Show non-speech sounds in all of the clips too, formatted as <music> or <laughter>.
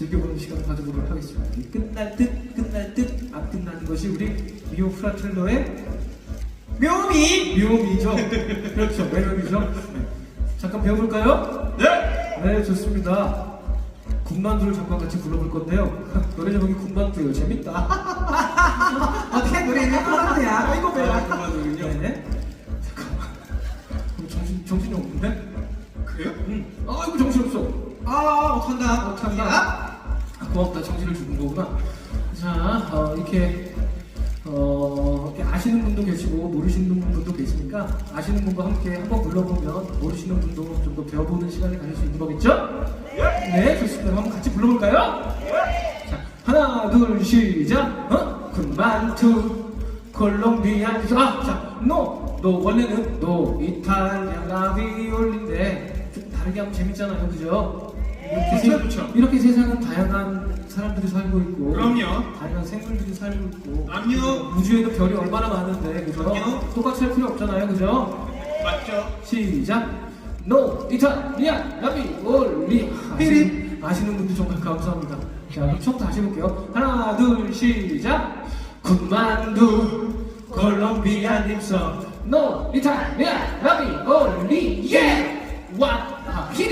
즐겨보는 시간을 가져보도록 하겠습니다. 이 끝날 듯 끝날 듯 안 끝나는 것이 우리 미오 프라텔로의 묘미! 묘미죠. 그렇죠. 매력이죠. 네. 잠깐 배워볼까요? 네! 네, 좋습니다. 군만두를 잠깐 같이 불러볼 건데요. <laughs> 노래 제목이 군만두예요. 재밌다. <laughs> 어떻게 노래는? 아이고, 아, 배야. 군만두군요. 네. 잠깐만. 그럼 정신, 정신이 없는데? 그래요? 응. 아이고, 정신 없어. 아, 어떡한다. 어떡한다. 아, 고맙다. 정신을 주는 거구나. 자, 어, 이렇게, 어, 이렇게 아시는 분도 계시고 모르시는 분도 계시니까 아시는 분과 함께 한번 불러보면 모르시는 분도 좀 더 배워보는 시간을 가질 수 있는 거겠죠? 네, 좋습니다. 한번 같이 불러볼까요? 자, 하나, 둘, 시작. 어? 군만투, 콜롬비아. 아, 자, 노. 노, 원래는 노, 이탈리아, 라비올리인데 좀 다르게 하면 재밌잖아요. 그죠? 이렇게, 그렇죠, 세, 그렇죠. 이렇게 세상은 다양한 사람들이 살고 있고 그럼요. 다양한 생물들이 살고 있고 그럼요. 우주에도 별이 얼마나 많은데 그죠? 그럼요. 똑같이 할 필요 없잖아요. 그죠? 맞죠? 시작. 노 이탈리아 라비 올리 아시는, 아시는 분들 정말 감사합니다. 자 그럼 처음부터 다시 해볼게요. 하나 둘 시작. 군만두 콜롬비아 립서 노 이탈리아 라비 올리 예! 와 아, 히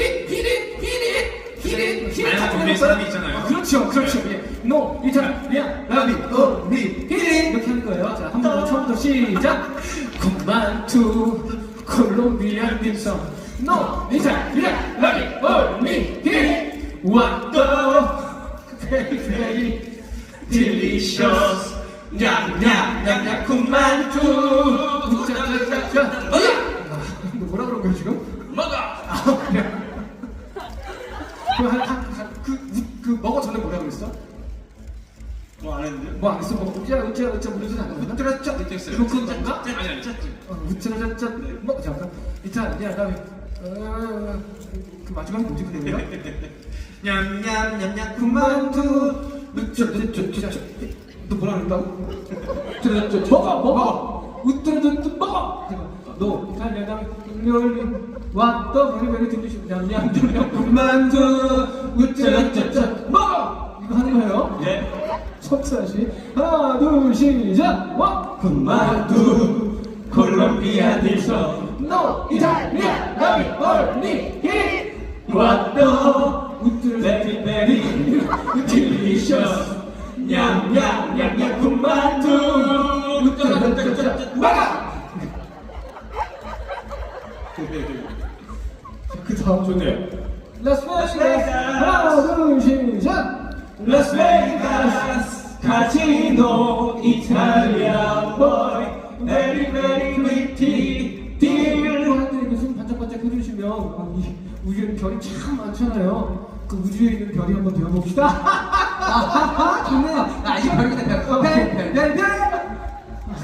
사람이 있잖아요. 아, 그렇죠 그렇죠. 예. 노 이탈리아 라비 올리. 히릿 이렇게 하는 거예요. 자 한번더 처음부터 시작. 군만두 콜롬비아 립서 노 이탈리아 라비 올리. 히릿 와또 very very delicious 냠냠냠냠 군만두 우짜짜짜짜 어야! 너 뭐라 그런 거야 지금? 먹어! 아, 그래. 그, 그, 우- 그 먹어 전에 뭐라 그랬어? 뭐 안 했는데? 뭐 안 했어? 뭐 우짜 우짜 우짜 무슨 안 했나? 했어요. 이거 그건 건가? 아니, 아니, 짰지. 어, 우짜짜짜 뭐 잠깐 이탈리아 라비 어, 그 마지막에 뭐지 그 내용이야? 냠냠냠냠 군만두 우짜짜짜짜 너 뭐라 그랬다고? 저저저 먹어 먹어 우짜짜짜 먹어 너 이탈리아 라비 롤리 왔더 베리베리 들리시 냠냠냠냠 군만두 우짜짜짜 먹어 이거 하는 거예요? 예. 석사시. 하나 둘 시작. 와 군만두. 콜롬비아 딜서. 노 이탈리아 라비 올리 히. 왔더 베리 베리 딜리셔스. 냠냠냠냠 군만두. 우짜짜짜짜 막 다음 좋네요 라스베이거스 하나 둘 시작 라스베이거스 카지노 이탈리아 보이 베리 베리 프리티 딜 사람들이 숨 반짝반짝 해주시면 아, 이 우주에는 별이 참 많잖아요. 그 우주에 있는 별이 한번 되어봅시다. 아하하 좋네요 아, 이거 별이다, 별. 별, 별, 별,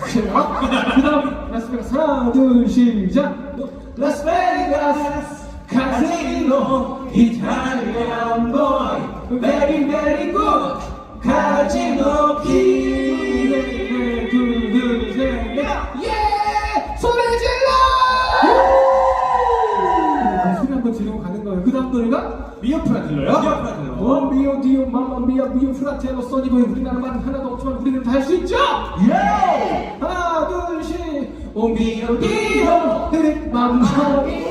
그래요? 그 다음 라스베이거스 하나 둘 시작. 라스베이거스 카지노 이탈리안 보이 베리 베리 굿 카지노 키 둘둘셋넷 예! 소리 질러! 그 소리 한번 지르고 가는 거예요 그 다음 노래가 미오프라 들려요? 미오프라 들려요. 어 미오 디오 마마 미아 미오 프라테로 써니보이 우리나라만 하나도 없지만 우리는 다 할 수 있죠? 예! 하나 둘 셋 오 미오 디오 흐릿 마마미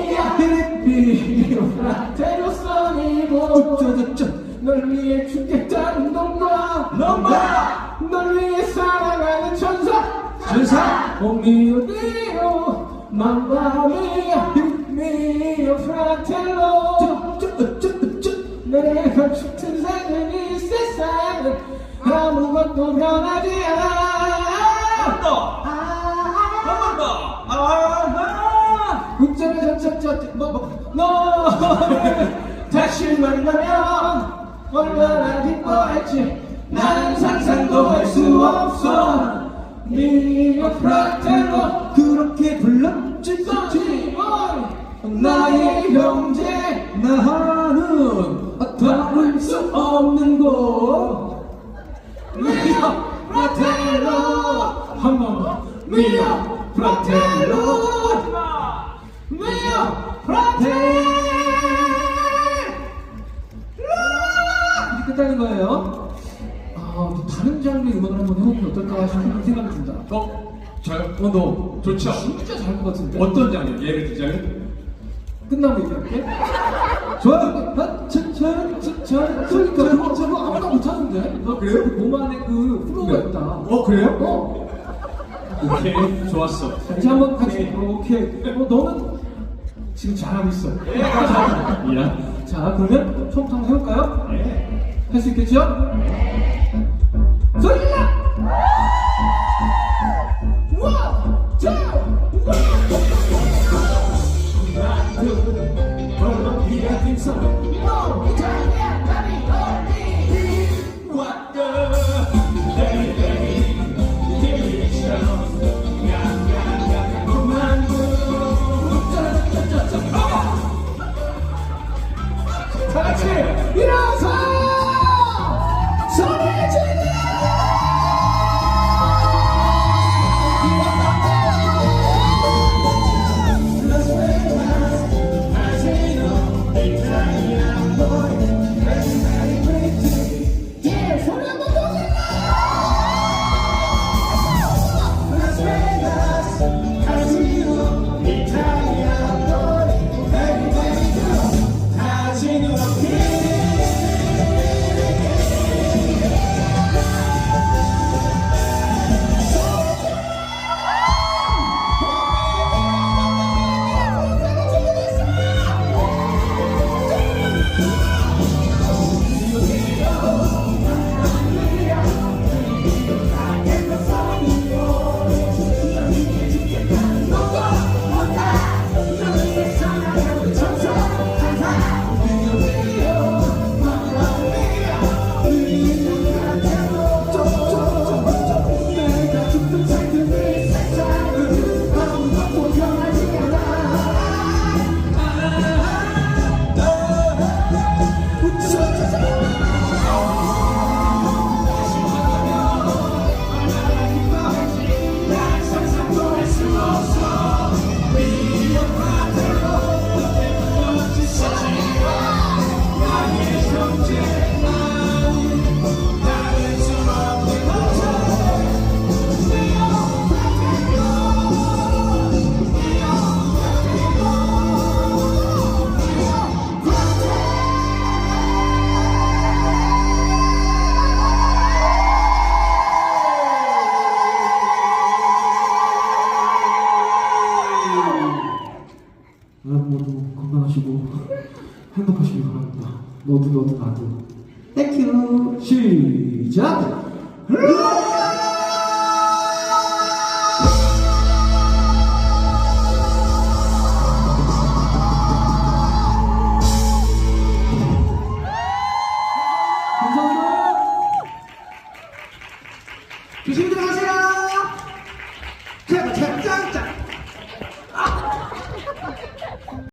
널 위해 죽겠다는 놈과 놈과 널 위해 사랑하는 천사! 천사! 오 미오 디오 마마미아 흐릿 미오 프라텔로. 쪼쪼쪼쪼 내가 죽든 사는 이 세상은 아무것도 변하지 않아. 한번 더! 한번 더! 아, 웃자라 저저저 뭐뭐 너를 <laughs> 다시 만나면 얼마나 기뻐할지 나는 상상도 할 수 없어. 미어 프라텔로 그렇게 불렀지. 나의 형제 나는 다를 수 없는 곳. 미어 프라텔로. 한번 미어 프라텔로. Mio fratello 하겠다는 거예요. 아, 또 다른 장르의 음악을 한번 해보면 어떨까 싶은 생각이 듭니다. 어? 저요? 어, 너 좋죠. 진짜 잘 것 같은데. 어떤 장르? 예를 들자면? 끝나고 얘기할게. 좋아요. 아, 저, 저, 저, 저, 그러니까 그거 저거 아무나 못하는데. 어, 그래요? 몸 안에 그 플로우가 네. 있다. 어, 그래요? 어. 오케이, 좋았어. 다시 한번 같이. 오케이. 어, 너는 지금 잘하고 있어. 야. 자, 그러면 처음부터 한번 해볼까요? 네. 할 수 있겠죠? 너도 너도 나도. 땡큐. 시작.